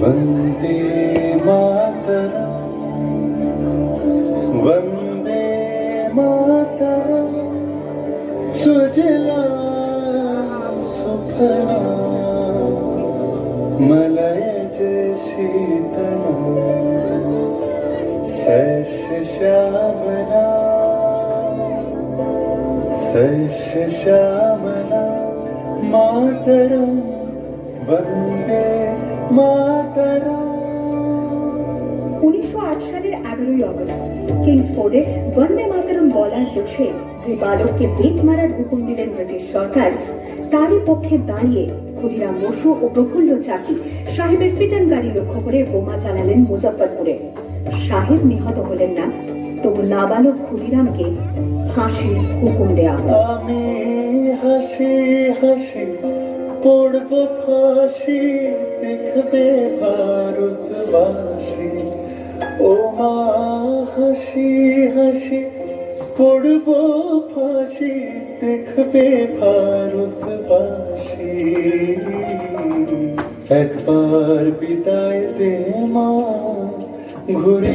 वंदे मातरम् वंदे मातरम् सुजला सुफला मलयज शीतला श्यामला। शस्य श्यामला मातरं वन्दे मातरम् উনিশশো আট সালের এগারোই অগস্ট কিংসফোর্ডে বন্দে মাতরম বলার দোষে যে বালককে বেত মারার হুকুম দিলেন ব্রিটিশ সরকার তারই পক্ষে দাঁড়িয়ে ক্ষুদিরাম বসু ও প্রফুল্ল চাকি সাহেবের পিটন গাড়ি লক্ষ্য করে বোমা চালালেন মুজফ্ফরপুরে সাহেব নিহত হলেন না তবু নাবালক ক্ষুদিরামকে ফাঁসির হুকুম দেওয়া হয়। আমি হাসি হাসি পড়ব ফাঁসি, দেখবে ভারতবাসী। ও মা, হাসি হাসি পড়ব ফাঁসি, দেখবে ভারতবাসী। একবার বিদায় দে মা। ঘুরে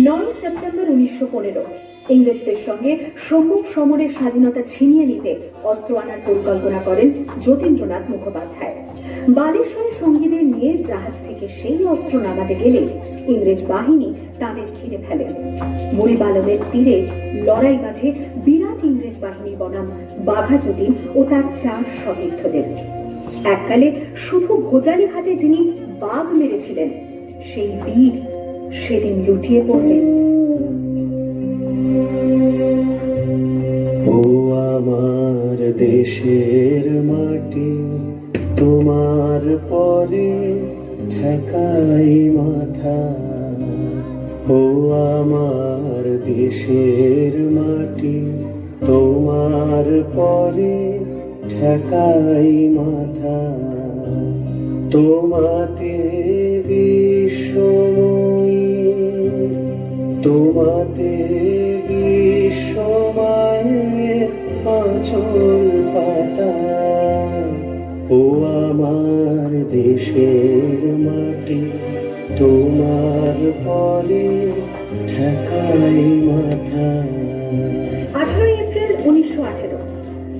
নয় সেপ্টেম্বর উনিশশো পনেরো। ইংরেজদের সঙ্গে সম্মুখ সমরের স্বাধীনতা ছিনিয়ে নিতে অস্ত্র আনার পরিকল্পনা করেন যতীন্দ্রনাথ মুখোপাধ্যায়। বালেশ্বরে সঙ্গীদের নিয়ে জাহাজ থেকে সেই অস্ত্র নামাতে গেলে ইংরেজ বাহিনী তাদের ঘিরে ফেলে। মুড়িবালমের তীরে লড়াই বাঁধে বিরাট ইংরেজ বাহিনী বনাম বাঘা যতীন ও তার চার সতীর্থদের। এককালে শুধু ভোজালি হাতে যিনি বাঘ মেরেছিলেন। সেই বীর সেদিন লুটিয়ে পড়লেন। ও আমার দেশের মাটি, তোমার পরে ঠেকাই মাথা। ও আমার দেশের মাটি, তোমার পরে ঠেকাই মাথা। তোমাতে বিশ্বময়ী, তোমাতে বিশ্বমায়ের আচল পাতা। ও আমার দেশের মাটি, তোমার পরে ঠেকাই মাথা। আঠারোই এপ্রিল উনিশশো আঠেরো।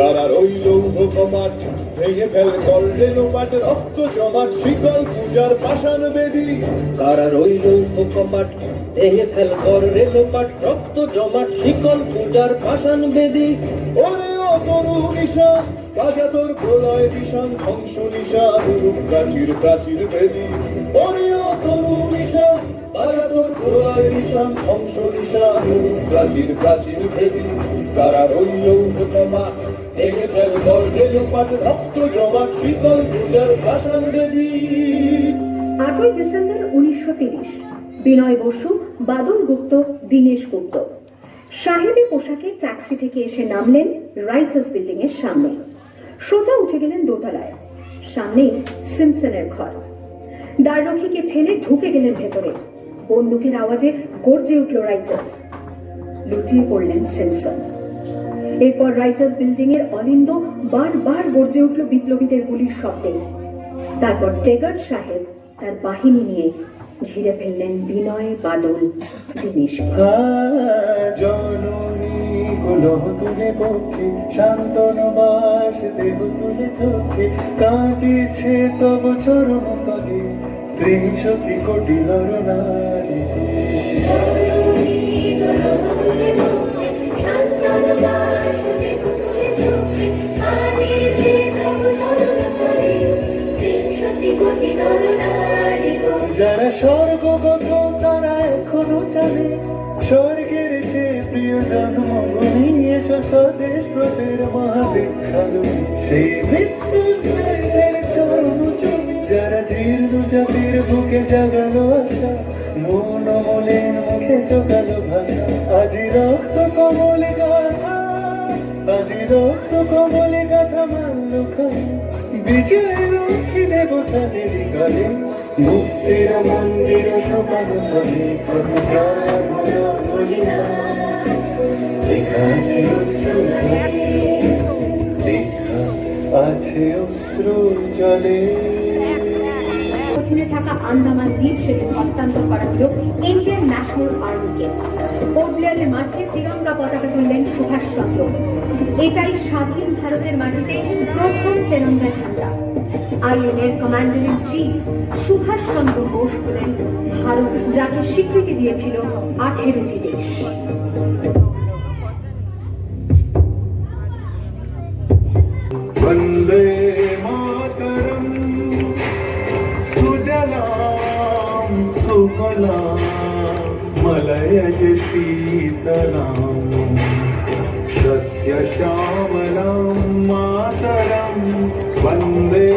কারা রইল কমাট ভেঙে ফেল করলে লোপাট রক্ত জমাট, শিকল পূজার পাষাণ বেদি। কারা রইল কপাট ভেঙে ফেল কর রেলোপাট রক্ত জমাট, শিকল পূজার পাষাণ বেদি। ওরে ও তরু নিশা কাজা তোর প্রলয় বিষাণ ধ্বংস নিশা রূপ প্রাচীর প্রাচীর বেদি। ওরে ও তরু নিশা কাজা তোর প্রলয় বিষাণ ধ্বংস নিশা রূপ প্রাচীর প্রাচীর বেদি। কারা রইল কমাট রক্ত জমাট শিকল পূজার পাষাণ বেদি আটই ডিসেম্বর উনিশশো তিরিশ, বিনয় বসু, বাদল গুপ্ত, দীনেশ গুপ্ত। সাহেবী পোশাকে ট্যাক্সি থেকে এসে নামলেন রাইটার্স বিল্ডিং এর সামনে। সোজা উঠে গেলেন দোতলায়। সামনেই সিমসনের ঘর। দ্বাররক্ষীকে ঠেলে ঢুকে গেলেন ভেতরে। বন্দুকের আওয়াজে গর্জে উঠল রাইটার্স। লুটিয়ে পড়লেন সিমসন। এরপর রাইটার্স বিল্ডিং এর অলিন্দ বারবার গর্জে উঠল বিপ্লবীদের গুলির শব্দে। তারপর টেগার সাহেব তার বাহিনী নিয়ে ঘিরে ফেললেন বিনয় বাদল দীনেশ জননী গুলো তুলে পক্ষে শান্তন বাস দেহ তুলে চোখে কাঁদিছে তব চরণ তলে ত্রিংশতি কোটি নর নারী যারা স্বর্গগত তারা এখনও জানে, স্বর্গের যে প্রিয় জন্মভূমি, এসো স্বদেশ ব্রতের মহাবিখ্যাত সেই মৃত্যুঞ্জয়দের চরণ ছবি যারা জীর্ণ জাতির বুকে জাগালো আশা, মন অমলের মুখে জোগালো ভাষা। আজি রক্ত কমলে গাথা। আজি রক্ত কমলে গাথা খাই বিজয় লক্ষ্মী দেবতাদের গলে। মুক্তির মন্দির সকাল হলো লেখা আছে অশ্রু লেখা আছে অশ্রু জলে থাকা আন্দামান দ্বীপ সেতু হস্তান্তর করা হলো ইন্ডিয়ান ন্যাশনাল আর্মিকে পোর্টব্লেয়ারের মাঠে তিরঙ্গা পতাকা তুললেন সুভাষচন্দ্র এটাই স্বাধীন ভারতের মাটিতে প্রথম তেরঙ্গা ঝান্ডা আইএনএর commander in chief Subhas Chandra Bose হলেন ভারত যাকে স্বীকৃতি দিয়েছিল আঠেরোটি দেশ वन्दे मातरम् सुजलां सुफलां कमलय शीतलाम् सस्यश्यामलां मातरं वन्दे